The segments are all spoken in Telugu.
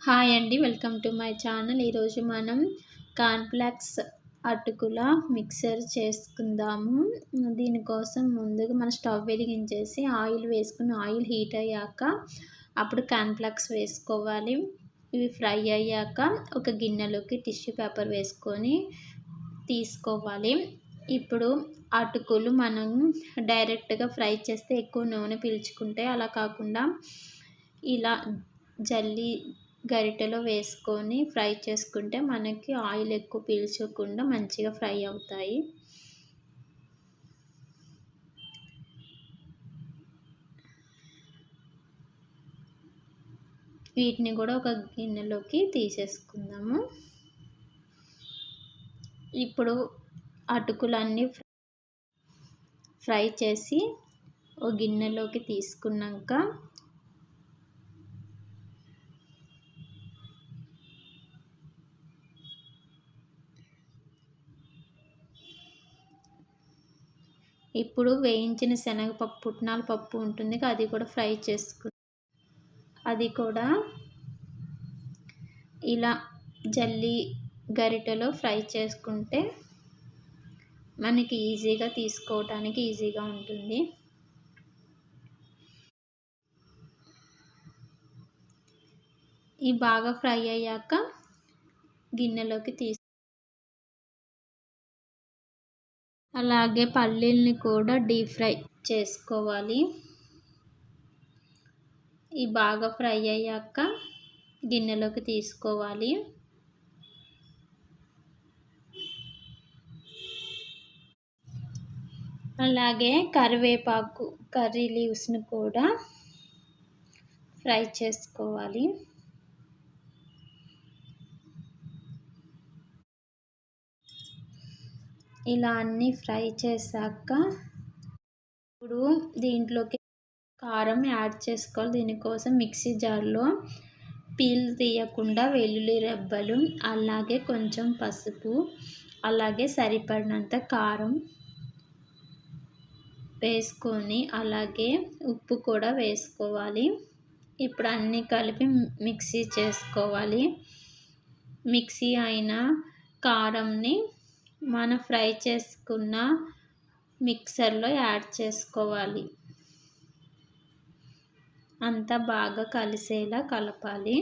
హాయ్ అండి వెల్కమ్ టు మై ఛానల్. ఈరోజు మనం కాన్ఫ్లాక్స్ అటుకుల మిక్సర్ చేసుకుందాము. దీనికోసం ముందుగా మన స్టవ్ వెలిగించేసి ఆయిల్ వేసుకుని ఆయిల్ హీట్ అయ్యాక అప్పుడు కాన్ఫ్లాక్స్ వేసుకోవాలి. ఇవి ఫ్రై అయ్యాక ఒక గిన్నెలోకి టిష్యూ పేపర్ వేసుకొని తీసుకోవాలి. ఇప్పుడు అటుకులు మనం డైరెక్ట్గా ఫ్రై చేస్తే ఎక్కువ నూనె పీల్చుకుంటే అలా కాకుండా ఇలా జల్లి గరిటెలో వేసుకొని ఫ్రై చేసుకుంటే మనకి ఆయిల్ ఎక్కువ పీల్చకుండా మంచిగా ఫ్రై అవుతాయి. వీటిని కూడా ఒక గిన్నెలోకి తీసేసుకుందాము. ఇప్పుడు అటుకులన్నీ ఫ్రై చేసి ఒక గిన్నెలోకి తీసుకున్నాక ఇప్పుడు వేయించిన శనగపప్పు పుట్నాల పప్పు ఉంటుంది అది కూడా ఫ్రై చేసుకు అది కూడా ఇలా జల్లి గరిటెలో ఫ్రై చేసుకుంటే మనకి ఈజీగా తీసుకోవటానికి ఈజీగా ఉంటుంది. ఈ బాగా ఫ్రై అయ్యాక గిన్నెలోకి తీసు అలాగే పల్లీల్ని కూడా డీప్ ఫ్రై చేసుకోవాలి. ఈ బాగా ఫ్రై అయ్యాక గిన్నెలోకి తీసుకోవాలి. అలాగే కరివేపాకు కర్రీ లీవ్స్ని కూడా ఫ్రై చేసుకోవాలి. ఇలా అన్నీ ఫ్రై చేశాక ఇప్పుడు దీంట్లోకి కారం యాడ్ చేసుకోవాలి. దీనికోసం మిక్సీ జార్లో పీల్ తీయకుండా వెల్లుల్లి రెబ్బలు అలాగే కొంచెం పసుపు అలాగే సరిపడినంత కారం వేసుకొని అలాగే ఉప్పు కూడా వేసుకోవాలి. ఇప్పుడు అన్నీ కలిపి మిక్సీ చేసుకోవాలి. మిక్సీ అయిన కారంని మనం ఫ్రై చేసుకున్న మిక్సర్లో యాడ్ చేసుకోవాలి. అంతా బాగా కలిసేలా కలపాలి.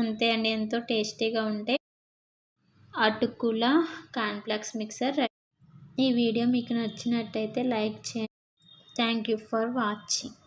అంతే అండి. ఎంతో టేస్టీగా ఉంటే అటుకుల కాన్ఫ్లాక్స్ మిక్సర్ ఈ వీడియో మీకు నచ్చినట్టయితే లైక్ చేయండి. Thank you for watching